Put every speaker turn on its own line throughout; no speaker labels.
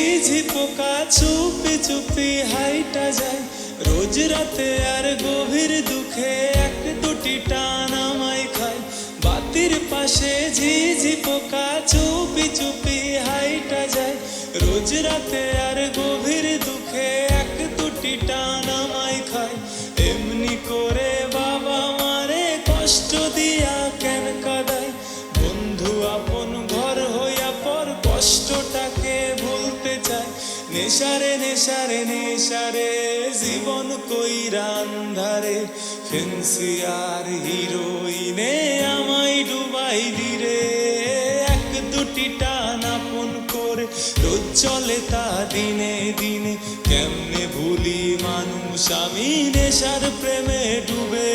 ঝিঝি পোকা চুপি চুপি হাইটা যায়। রোজ রাতে আর গভীর দুঃখে এক দুটি টান আমায় খায়। বাতির পাশে ঝিঝি পোকা চুপি চুপি হাইটা যায়। রোজ রাতে আর গভীর নেশারে নেশারে নেশারে জীবন কইরা আন্ধারে ফেন্সি আর হিরোইনে আমায় ডুবাই দিরে এক দুটি টান আপন করে রোজ চলে তা দিনে দিনে। কেমনে ভুলি মানুষ আমি নেশার প্রেমে ডুবে।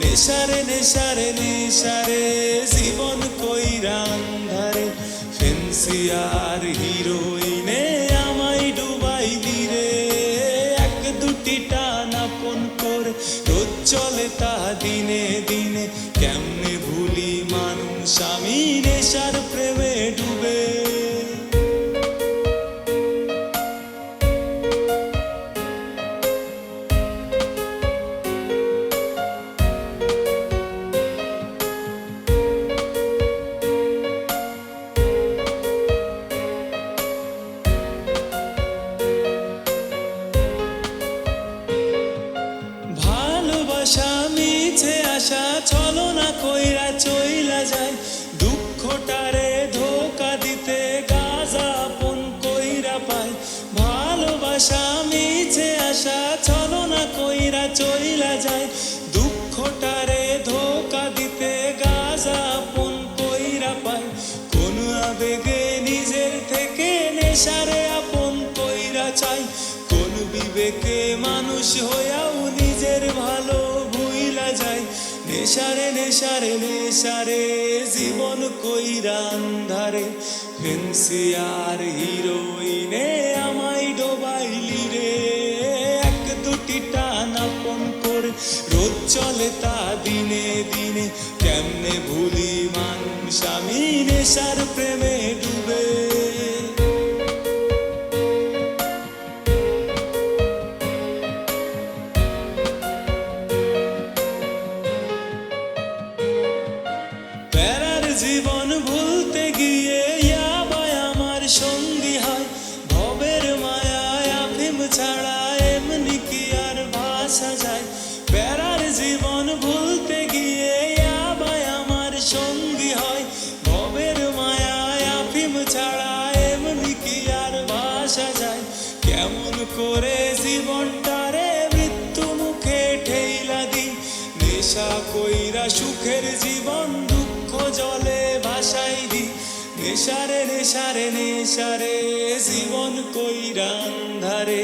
নেশারে নেশারে নেশারে জীবন কইরা আন্ধারে ফেন্সি আর হিরোইনে চইলা যায়। দুঃখটারে ধোকা দিতে গাজা আপন কইরা পায়। কোন আবেগে নিজের থেকে নেশারে আপন কইরা চাই কোন বিবেকে মানুষ হইয়াও নিজের ভালো ভুইলা যায়। নেশারে নেশারে নেশারে জীবন কইরা আন্ধারে। ফেন্সি আর হিরোইনে চলে তা দিনে দিনে। কেমনে ভুলি মানুষ, আমি নেশার প্রেমে ডুবে। প্যারার জীবন ভুলতে গিয়ে সঙ্গী ভবের ছাড়া এমনি কি আর ভাষা আফিম ছাড়া এমনি কি আর ভাষা যায়? কেমন করে জীবনটারে মৃত্যু মুখে ঠেইলা দিই? নেশা কইরা সুখের জীবন দুঃখ জলে ভাসাই দি নেশারে নেশারে নেশারে জীবন কইরা আন্ধারে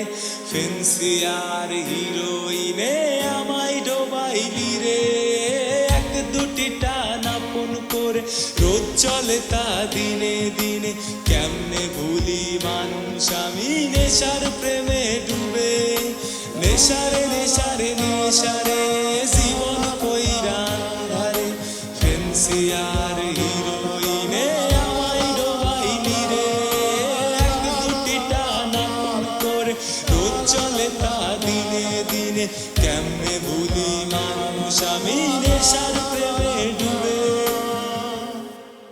ফেন্সি আর হিরোইনে আমায় ডোবাইলি রে। এক দুটি টান আপন করে রোজ চলে তা দিনে দিনে। নেশার প্রেমে ডুবে, নেশারে নেশারে নেশারে জীবন কইরা ফেন্সি আর তা দিনে দিনে। কেমনে ভুলি মানুষ আমি নেশার প্রেমে